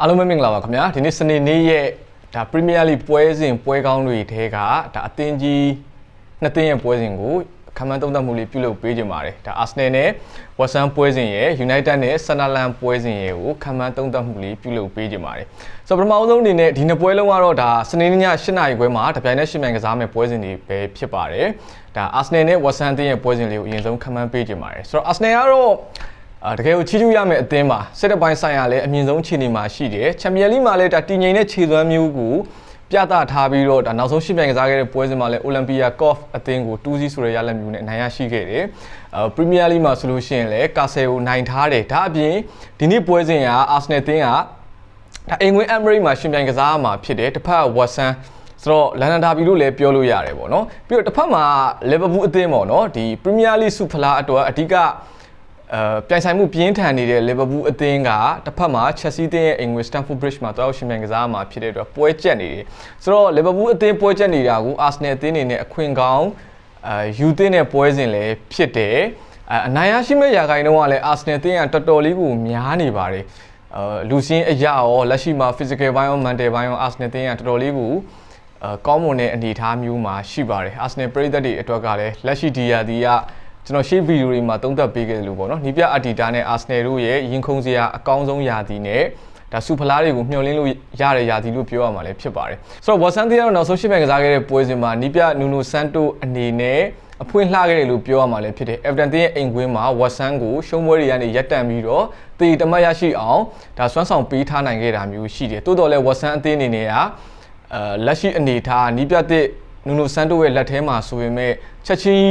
အားလုံးပဲမင်္ဂလာပါခင်ဗျာဒီနေ့စနေနေ့ရဲ့ဒါပရီးမီးယားလိပွဲစဉ်ပွဲကောင်းတွေထဲကဒါအသင်းကြီးနှစ်သင်းရဲ့ပွဲစဉ်ကိုခမန်းသုံးသပ်မှုလေးပြုလုပ်ပေးကြပါတယ်ဒါအာဆနယ်နဲ့ဝက်ဆမ်ပွဲစဉ်ရဲ့ယူနိုက်တက်နဲ့ဆန်နာလန်ပွဲစဉ်ရဲ့ကိုခမန်းသုံးသပ်မှုလေးပြုလုပ်ပေးကြပါတယ်ဆိုတော့ပထမဆုံးအနေနဲ့ဒီနှစ်ပွဲလုံးကတော့ဒါစနေနေ့ည8နာရီခွဲမှာတပြိုင်နက်ရှင်းမြန်ကစားမယ့်ပွဲစဉ်တွေပဲဖြစ်ပါတယ်ဒါအာဆနယ်နဲ့ဝက်ဆမ်အသင်းရဲ့ပွဲစဉ်လေးကိုအရင်ဆုံးခမန်းပေးကြပါတယ်ဆိုတော့အာဆနယ်ကတော့အာ တကယ်ကိုချီးကျူးရမယ့်အသင်းပါစစ်တပ်ပိုင်းဆိုင်ရာလည်းအမြင့်ဆုံးခြေနေမှာရှိတယ်ချန်ပီယံလိမှာလည်းဒါတည်ငြိမ်တဲ့ခြေစွမ်းမျိုးကိုပြသထားပြီးတော့ဒါနောက်ဆုံးရှင်းပြိုင်ကစားခဲ့တဲ့ပွဲစဉ်မှာလည်းအိုလံပီယာကော့ဖ်အသင်းကို2-0ဆိုတဲ့ရလဒ်မျိုးနဲ့အနိုင်ရရှိခဲ့တယ်အာပရီးမီးယားလိမှာဆိုလို့ရှိရင်လည်းကာဆယ်ကိုနိုင်ထားတယ်ဒါအပြင်ဒီနေ့ပွဲစဉ်ကအာဆနယ်အသင်းကဒါအင်္ဂွင်းအမရိမှာရှင်ပြိုင်ကစားရမှာဖြစ်တယ်တစ်ဖက်ကဝက်ဆန်ဆိုတော့လန်ဒန်ဒါဘီလို့လည်းပြောလို့ရတယ်ပေါ့နော်ပြီးတော့တစ်ဖက်မှာလီဗာပူးအသင်းပေါ့နော်ဒီပရီးမီးယားလိစုဖလားအတွက်အဓိက အဲပြိုင်ဆိုင်မှုပြင်းထန်နေတဲ့လီဗာပူးအသင်းကတစ်ဖက်မှာချက်စီးသင်းရဲ့အင်္ဂလန်စတန်ဖို့ဘရစ်မှာတောက်ရှင်မြန်ကစားမှာဖြစ်တဲ့အတွက်ပွဲကျက်နေတယ်ဆိုတော့လီဗာပူးအသင်းပွဲကျက်နေတာကိုအာဆနယ်အသင်းနေနဲ့အခွင့်ကောင်းအဲယူသင်းတဲ့ပွဲစဉ်လည်းဖြစ်တယ်အဲအနိုင်ရရှိမဲ့ရာဂိုင်းတော့ကလည်းအာဆနယ်အသင်းကတော်တော်လေးကိုများနေပါတယ်အဲလူစင်းအရာရောလက်ရှိမှာ physical ဘိုင်းရော mental ဘိုင်းရောအာဆနယ်အသင်းကတော်တော်လေးကိုအဲကောင်းမွန်တဲ့အနေအထားမျိုးမှာရှိပါတယ်အာဆနယ်ပရိသတ်တွေအတွက်ကလည်းလက်ရှိဒီယာဒီက ကျွန်တော်ရှေ့ဗီဒီယိုတွေမှာသုံးသပ်ပေးခဲ့တယ်လို့ပေါ့နော်နီးပြအတီတာနဲ့အာဆနယ်တို့ရဲ့ရင်ခုန်စရာအကောင်းဆုံးယာတီနဲ့ဒါစူဖလားတွေကိုမျှော်လင့်လို့ရတဲ့ယာတီလို့ပြောရမှာလည်းဖြစ်ပါတယ်ဆိုတော့ဝါဆန်တီကတော့နောက်ဆုံးရှစ်ပန်ကစားခဲ့တဲ့ပွဲစဉ်မှာနီးပြနူနိုဆန်တိုအနေနဲ့အဖွင့်လှခဲ့တယ်လို့ပြောရမှာလည်းဖြစ်တယ်။ Everton ရဲ့အိမ်ကွင်းမှာဝက်ဆန်ကိုရှုံးပွဲတွေကနေရပ်တန့်ပြီးတော့တေတမတ်ရရှိအောင်ဒါစွမ်းဆောင်ပေးထားနိုင်ခဲ့တာမျိုးရှိတယ်။တိုးတော်လည်းဝက်ဆန်အသင်းအနေနဲ့ကအဲလက်ရှိအနေထားနီးပြတဲ့နူနိုဆန်တိုရဲ့လက်ထဲမှာဆိုပေမဲ့ချက်ချင်း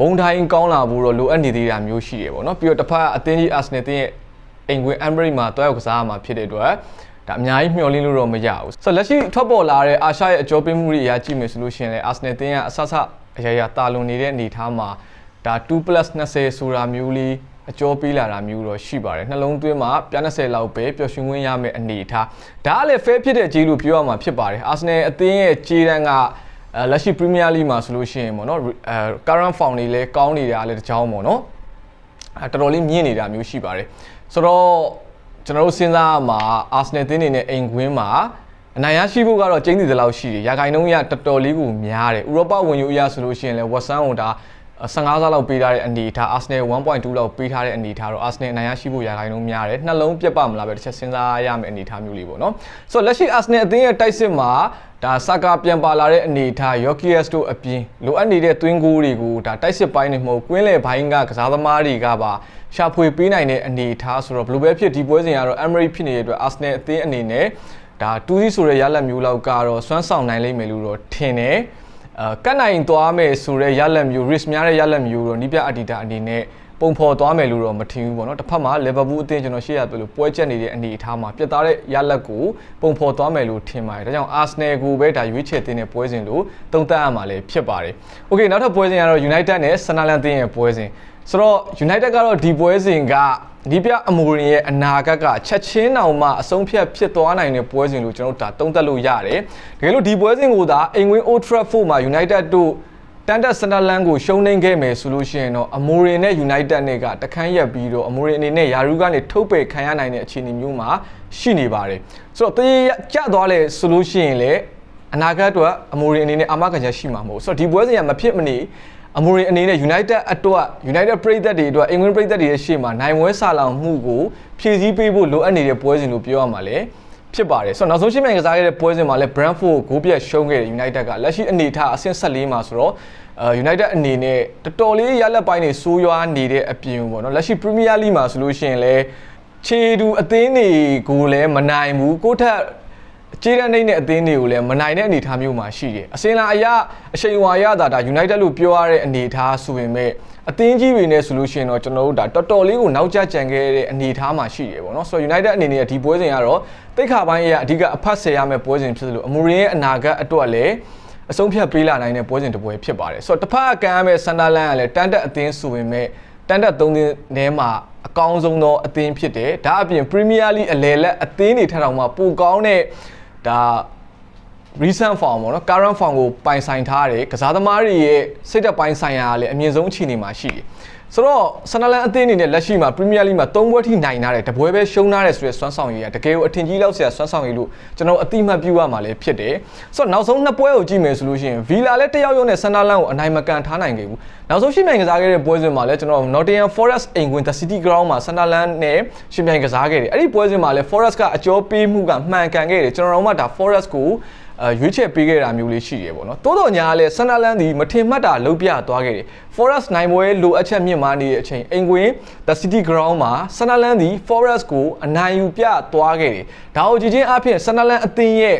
ဘုံတိုင်းကောင်းလာဖို့တော့လိုအပ်နေသေးတာမျိုးရှိတယ်ပေါ့နော်ပြီးတော့တစ်ဖက်အသင်းကြီးအာဆနယ်တင်းရဲ့အိမ်ကွင်းအမ်ဘရိမှာတွားရောက်ကစားရမှာဖြစ်တဲ့အတွက်ဒါအများကြီးမျှော်လင့်လို့တော့မရဘူးဆိုတော့လက်ရှိထွက်ပေါ်လာတဲ့အာရှရဲ့အကျော်ပေးမှုတွေအရာကြည့်မယ်ဆိုလို့ရှိရင်လည်းအာဆနယ်တင်းကအဆဆအရာရာတာလွန်နေတဲ့အနေအထားမှာဒါ 2+20 ဆိုတာမျိုးလေးအကျော်ပေးလာတာမျိုးတော့ရှိပါတယ်နှလုံးသွင်းမှာပြ20လောက်ပဲပျော်ရွှင်ဝင်ရမယ့်အနေအထားဒါကလည်း fair ဖြစ်တဲ့ကြေးလို့ပြောရမှာဖြစ်ပါတယ်အာဆနယ်အသင်းရဲ့ကြေးတန်းက အဲလက်ရှိ Premier League မှာဆိုလို့ရှိရင်ပေါ့နော်အဲ current form တွေလည်းကောင်းနေတာလည်းတစ်ချောင်းပေါ့နော်အဲတော်တော်လေးမြင့်နေတာမျိုးရှိပါတယ်ဆိုတော့ကျွန်တော်တို့စဉ်းစားရမှာအာဆနယ်တင်းနေနဲ့အိမ်ကွင်းမှာအနိုင်ရရှိဖို့ကတော့ကျင်းတည်သလောက်ရှိတယ်ရာဂိုင်နှုန်းရတော်တော်လေးကိုများတယ်ဥရောပဝင်ယူအရဆိုလို့ရှိရင်လည်းဝက်ဆန်ဟိုဒါ 15စားလောက်ပေးထားတဲ့အနေအထားအာဆနယ်1.2လောက်ပေးထားတဲ့အနေအထားတော့အာဆနယ်အနိုင်ရရှိဖို့ရာဂိုင်နှုန်းများတယ်နှလုံးပြတ်ပမလားပဲတစ်ချက်စဉ်းစားရမယ့်အနေအထားမျိုးလေးပေါ့နော်ဆိုတော့လက်ရှိအာဆနယ်အသင်းရဲ့တိုက်စစ်မှာဒါစကာပြန်ပါလာတဲ့အနေအထား Yorkies တို့အပြင်လိုအပ်နေတဲ့သွင်းကိုးတွေကိုဒါတိုက်စစ်ပိုင်းနေမဟုတ်ကွင်းလေဘိုင်းကကစားသမားတွေကပါရှာဖွေပေးနိုင်တဲ့အနေအထားဆိုတော့ဘယ်လိုပဲဖြစ်ဒီပွဲစဉ်ကတော့ Emery ဖြစ်နေတဲ့အတွက် Arsenal အသင်းအနေနဲ့ဒါတူးစီဆိုတဲ့ရလက်မျိုးလောက်ကတော့စွမ်းဆောင်နိုင်လိမ့်မယ်လို့တော့ထင်တယ်အဲ ကတ်နိုင်သွားမယ်ဆိုတဲ့ရလက်မျိုး risk များတဲ့ရလက်မျိုးတော့နီးပြအတီတာအနေနဲ့ပုံဖော်သွားမယ်လို့တော့မထင်ဘူးပေါ့နော်တစ်ဖက်မှာ Liverpool အသင်းကျွန်တော်ရှေ့ရပြလို့ပွဲချက်နေတဲ့အနေအထားမှာပြတ်သားတဲ့ရလက်ကိုပုံဖော်သွားမယ်လို့ထင်ပါတယ်ဒါကြောင့် Arsenal ကိုပဲဒါရွေးချယ်တင်တဲ့ပွဲစဉ်လို့သုံးသပ်ရမှာလည်းဖြစ်ပါတယ် Okay နောက်ထပ်ပွဲစဉ်ကတော့ United နဲ့ Sunderland အသင်းရဲ့ပွဲစဉ်ဆိုတော့ United ကတော့ဒီပွဲစဉ်က ဒီပြအမိုရင်ရဲ့အနာဂတ်ကချက်ချင်းတောင်မှအဆုံးဖြတ်ဖြစ်သွားနိုင်တဲ့ပွဲစဉ်လို့ကျွန်တော်တို့ဒါသုံးသပ်လို့ရတယ်တကယ်လို့ဒီပွဲစဉ်ကိုသာအိမ်ဝင်း Old Trafford မှာ United တို့တန်တက်စတာလန်ကိုရှုံးနှိမ့်ခဲ့မယ်ဆိုလို့ရှိရင်တော့အမိုရင်နဲ့ United နဲ့ကတခန်းရက်ပြီးတော့အမိုရင်အနေနဲ့ယာရူကနေထုတ်ပယ်ခံရနိုင်တဲ့အခြေအနေမျိုးမှာရှိနေပါတယ်ဆိုတော့တရေကျသွားလဲဆိုလို့ရှိရင်လေအနာဂတ်အတွက်အမိုရင်အနေနဲ့အာမခံချက်ရှိမှာမဟုတ်ဆိုတော့ဒီပွဲစဉ်ကမဖြစ်မနေ အမိုရင်အနေနဲ့ United အတွက် United ပရိသတ်တွေအတွက်အင်္ဂလန်ပရိသတ်တွေရဲ့ရှေ့မှာနိုင်ဝဲဆာလောင်မှုကိုဖြည့်ဆည်းပေးဖို့လိုအပ်နေတဲ့ပွဲစဉ်လို့ပြောရမှာလေဖြစ်ပါတယ်ဆိုတော့နောက်ဆုံးရှင်းမြန်ကစားခဲ့တဲ့ပွဲစဉ်မှာလည်း Brentford ကိုဂိုးပြတ်ရှုံးခဲ့တဲ့ United ကလက်ရှိအနေအထားအဆင့်14မှာဆိုတော့အဲ United အနေနဲ့တော်တော်လေးရလက်ပိုင်းတွေစိုးရွားနေတဲ့အပြင်ပေါ့နော်လက်ရှိ Premier League မှာဆိုလို့ရှိရင်လည်းခြေတူအသင်းတွေကိုလည်းမနိုင်ဘူးကိုထက် ကျေးရနိုင်တဲ့အသင်းတွေကိုလည်းမနိုင်တဲ့အနေအထားမျိုးမှာရှိတယ်အစင်လာအရအချိန်ဝါရတာဒါ United လို့ပြောရတဲ့အနေအထားဆိုပေမဲ့အသင်းကြီးတွေနဲ့ဆိုလို့ရှိရင်တော့ကျွန်တော်တို့ဒါတော်တော်လေးကိုနောက်ကျကြံခဲ့တဲ့အနေအထားမှာရှိတယ်ပေါ့နော်ဆိုတော့ United အနေနဲ့ဒီပွဲစဉ်ကတော့တိတ်ခါပိုင်းရဲ့အဓိကအဖတ်ဆယ်ရမယ့်ပွဲစဉ်ဖြစ်သလိုအမူရင်းရဲ့အနာဂတ်အတွက်လည်းအဆုံးဖြတ်ပေးလာနိုင်တဲ့ပွဲစဉ်တစ်ပွဲဖြစ်ပါတယ်ဆိုတော့တစ်ဖက်ကမ်းရမယ့်ဆန်ဒါလန်ကလည်းတန်တက်အသင်းဆိုပေမဲ့တန်တက်သုံးသင်းထဲမှာအကောင်းဆုံးသောအသင်းဖြစ်တယ်ဒါအပြင် Premier League အလယ်လက်အသင်းတွေထက်တောင်မှပိုကောင်းတဲ့ ဒါ recent form ပေါ့နော် current form ကိုပိုင်ဆိုင်ထားတယ်ကစားသမားတွေရဲ့စိတ်သက်ပိုင်းဆိုင်ရာကလည်းအမြင့်ဆုံးအခြေအနေမှာရှိတယ် ဆိုတော့ဆန်နလန်အသင်းအနေနဲ့လက်ရှိမှာပရီးမီးယားလိမှာ၃ပွဲထိနိုင်ထားတယ်တပွဲပဲရှုံးထားတယ်ဆိုတဲ့စွမ်းဆောင်ရည်ကတကယ်ကိုအထင်ကြီးလောက်ဆရာစွမ်းဆောင်ရည်လို့ကျွန်တော်အတိအမှတ်ပြုရမှာလည်းဖြစ်တယ်ဆိုတော့နောက်ဆုံးနှစ်ပွဲကိုကြည့်မယ်ဆိုလို့ရှိရင်ဗီလာလည်းတယောက်ယောက်နဲ့ဆန်နလန်ကိုအနိုင်မကန်ထားနိုင်ခဲ့ဘူးနောက်ဆုံးရှင်းပြိုင်ကစားခဲ့တဲ့ပွဲစဉ်မှာလည်းကျွန်တော် Nottingham Forest အိမ်ဝင် The City Ground မှာဆန်နလန်နဲ့ရှင်းပြိုင်ကစားခဲ့တယ်အဲ့ဒီပွဲစဉ်မှာလည်း Forest ကအကျော်ပေးမှုကမှန်ကန်ခဲ့တယ်ကျွန်တော်တို့မှဒါ Forest ကိုအဲ ရွေးချယ်ပေးခဲ့တာမျိုးလေးရှိတယ်ပေါ့နော်တိုးတော်ညာကလည်းဆန်နာလန်ဒီမထင်မှတ်တာလှုပ်ပြသွားခဲ့တယ် Forest နိုင်ပွဲလိုအပ်ချက်မြင့်မားနေတဲ့အချိန်အိမ်ကွင်း The City Ground မှာဆန်နာလန်ဒီ Forest ကိုအနိုင်ယူပြသွားခဲ့တယ်ဒါကိုကြည့်ချင်းအဖြစ်ဆန်နာလန်အသင်းရဲ့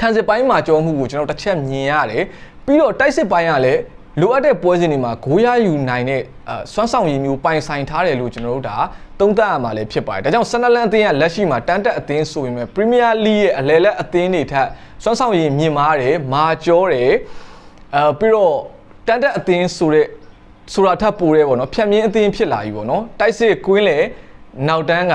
ခံစစ်ပိုင်းမှာကြောမှုကိုကျွန်တော်တစ်ချက်မြင်ရတယ်ပြီးတော့တိုက်စစ်ပိုင်းကလည်းလိုအပ်တဲ့ပွဲစဉ်တွေမှာဂိုးရယူနိုင်တဲ့အဲစွမ်းဆောင်ရည်မျိုးပိုင်ဆိုင်ထားတယ်လို့ကျွန်တော်တို့ဒါ သုံးသပ်ရမှာလည်းဖြစ်ပါတယ်။ဒါကြောင့်ဆန်နလန်အသင်းကလက်ရှိမှာတန်တက်အသင်းဆိုရင်ပဲပရီးမီးယားလိရဲ့အလဲလက်အသင်းတွေထက်စွမ်းဆောင်ရည်မြင့်မားတယ်၊မာကျောတယ်အဲပြီးတော့တန်တက်အသင်းဆိုတဲ့ဆိုတာထပ်ပိုတယ်ပေါ့နော်ဖြတ်မြင်းအသင်းဖြစ်လာပြီပေါ့နော်တိုက်စစ်ကွင်းလေနောက်တန်းက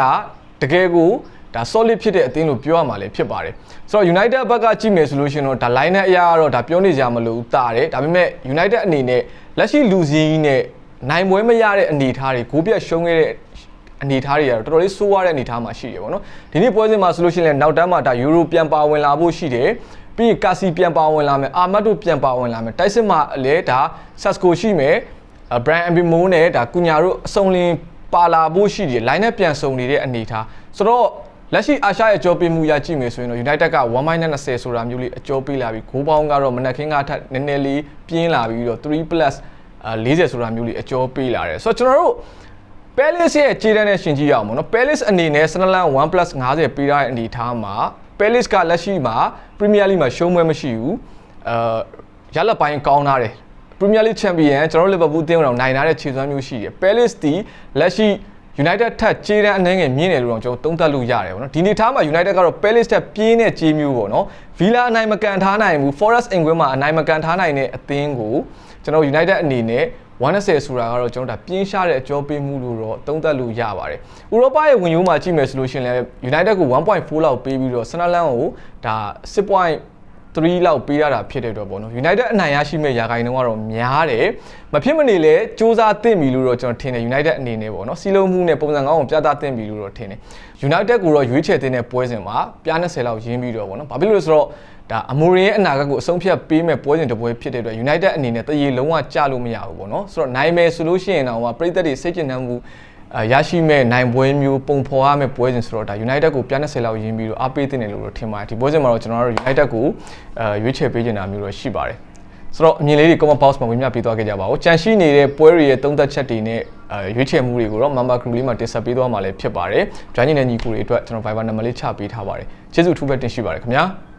တကယ်ကိုဒါ solid ဖြစ်တဲ့အသင်းလို့ပြောရမှာလည်းဖြစ်ပါတယ်ဆိုတော့ United ဘက်ကကြည့်မယ်ဆိုလို့ရှိရင်တော့ဒါ line နဲ့အရာကတော့ဒါပြောနေကြမလို့တာတယ်ဒါပေမဲ့ United အနေနဲ့လက်ရှိလူစည်းနဲ့နိုင်ပွဲမရတဲ့အနေအထားတွေဂိုးပြတ်ရှုံးခဲ့တဲ့ အနေအထားတွေကတော့တော်တော်လေးဆိုးရတဲ့အနေအထားမှာရှိတယ်ပေါ့နော်ဒီနေ့ပွဲစဉ်မှာဆိုလို့ရှိရင်လည်းနောက်တန်းမှာဒါယူရိုပြန်ပါဝင်လာဖို့ရှိတယ်ပြီးရင်ကာစီပြန်ပါဝင်လာမယ်အာမတ်တို့ပြန်ပါဝင်လာမယ်တိုက်စစ်မှာလည်းဒါဆက်စကိုရှိမယ်ဘရန်အမ်ဘီမိုးနဲ့ဒါကုညာတို့အစုံလင်ပါလာဖို့ရှိတယ် line နဲ့ပြန်စုံနေတဲ့အနေအထားဆိုတော့လက်ရှိအာရှရဲ့အကျော်ပေးမှုရကြည့်မယ်ဆိုရင်တော့ United က1-20ဆိုတာမျိုးလေးအကျော်ပေးလာပြီးဂိုးပေါင်းကတော့မနက်ခင်းကထက်နည်းနည်းလေးပြင်းလာပြီးတော့3 plus 40ဆိုတာမျိုးလေးအကျော်ပေးလာတယ်ဆိုတော့ကျွန်တော်တို့ Palace ရဲ့ခြေတန်းနဲ့ရှင်ကြည့်ရအောင်ပေါ့နော် Palace အနေနဲ့ Sunderland 1+50 ပေးထားတဲ့အနေအထားမှာ Palace ကလက်ရှိမှာ Premier League မှာရှုံးပွဲမရှိဘူးအဲရလက်ပိုင်းကောင်းထားတယ် Premier League Champion ကျွန်တော်တို့ Liverpool တင်းအောင်နိုင်ထားတဲ့ခြေစွမ်းမျိုးရှိတယ် Palace ဒီလက်ရှိ United ထက်ခြေတန်းအနှဲငယ်မြင့်တယ်လို့တော့ကျွန်တော်သုံးသပ်လို့ရတယ်ပေါ့နော်ဒီနေ့ထားမှာ United ကတော့ Palace ထက်ပြင်းတဲ့ခြေမျိုးပေါ့နော် Villa အနိုင်မကန်ထားနိုင်ဘူး Forest အင်ကွင်းမှာအနိုင်မကန်ထားနိုင်တဲ့အသင်းကိုကျွန်တော် United အနေနဲ့ 130ဆိုတာကတော့ကျွန်တော်ဒါပြင်းရှားတဲ့အကျော်ပေးမှုလို့တော့သုံးသပ်လို့ရပါတယ်။ဥရောပရဲ့ဝင်ရိုးမှာကြည့်မယ်ဆိုလို့ရှိရင်လည်း United ကို1.4လောက်ပေးပြီးတော့ Sunderland ကိုဒါ 6.3လောက်ပေးရတာဖြစ်တဲ့တော့ပေါ့နော် United အနိုင်ရရှိမဲ့ရာဂိုင်နှုန်းကတော့များတယ်မဖြစ်မနေလဲစူးစမ်းသင့်ပြီလို့တော့ကျွန်တော်ထင်တယ် United အနေနဲ့ပေါ့နော်စီလုံးမှုနဲ့ပုံစံကောင်းကိုပြသသင့်ပြီလို့တော့ထင်တယ် United ကိုတော့ရွေးချယ်တင်တဲ့ပွဲစဉ်မှာပြား20လောက်ရင်းပြီးတော့ပေါ့နော်ဘာဖြစ်လို့လဲဆိုတော့ဒါအမိုရီရဲ့အနာဂတ်ကိုအဆုံးဖြတ်ပေးမဲ့ပွဲစဉ်တစ်ပွဲဖြစ်တဲ့အတွက် United အနေနဲ့တရေလုံးဝကြလို့မရဘူးပေါ့နော်ဆိုတော့နိုင်မယ်ဆိုလို့ရှိရင်တော့ပရိသတ်တွေစိတ်ကျဉ်နှံမှုအ ရရှိမဲ့နိုင်ပွဲမျိုးပုံဖော်ရမဲ့ပွဲစဉ်ဆိုတော့ဒါ United ကိုပြ20လောက်ရင်းပြီးတော့အားပေးတင်တယ်လို့တော့ထင်ပါတယ်ဒီပွဲစဉ်မှာတော့ကျွန်တော်တို့ United ကိုအဲရွေးချယ်ပေးနေတာမျိုးတော့ရှိပါတယ်ဆိုတော့အမြင်လေးတွေ comment box မှာဝင်ပြပေးသွားခဲ့ကြပါဦးကြံရှိနေတဲ့ပွဲတွေရဲ့သုံးသက်ချက်တွေနဲ့အဲရွေးချယ်မှုတွေကိုတော့ member group လေးမှာတင်ဆက်ပေးသွားမှာလည်းဖြစ်ပါတယ်။ကြွားညီတဲ့ညီကိုတွေအတွက်ကျွန်တော် Viber နံပါတ်လေးချပေးထားပါတယ်။ကျေးဇူးအထူးပဲတင်ရှိပါတယ်ခင်ဗျာ။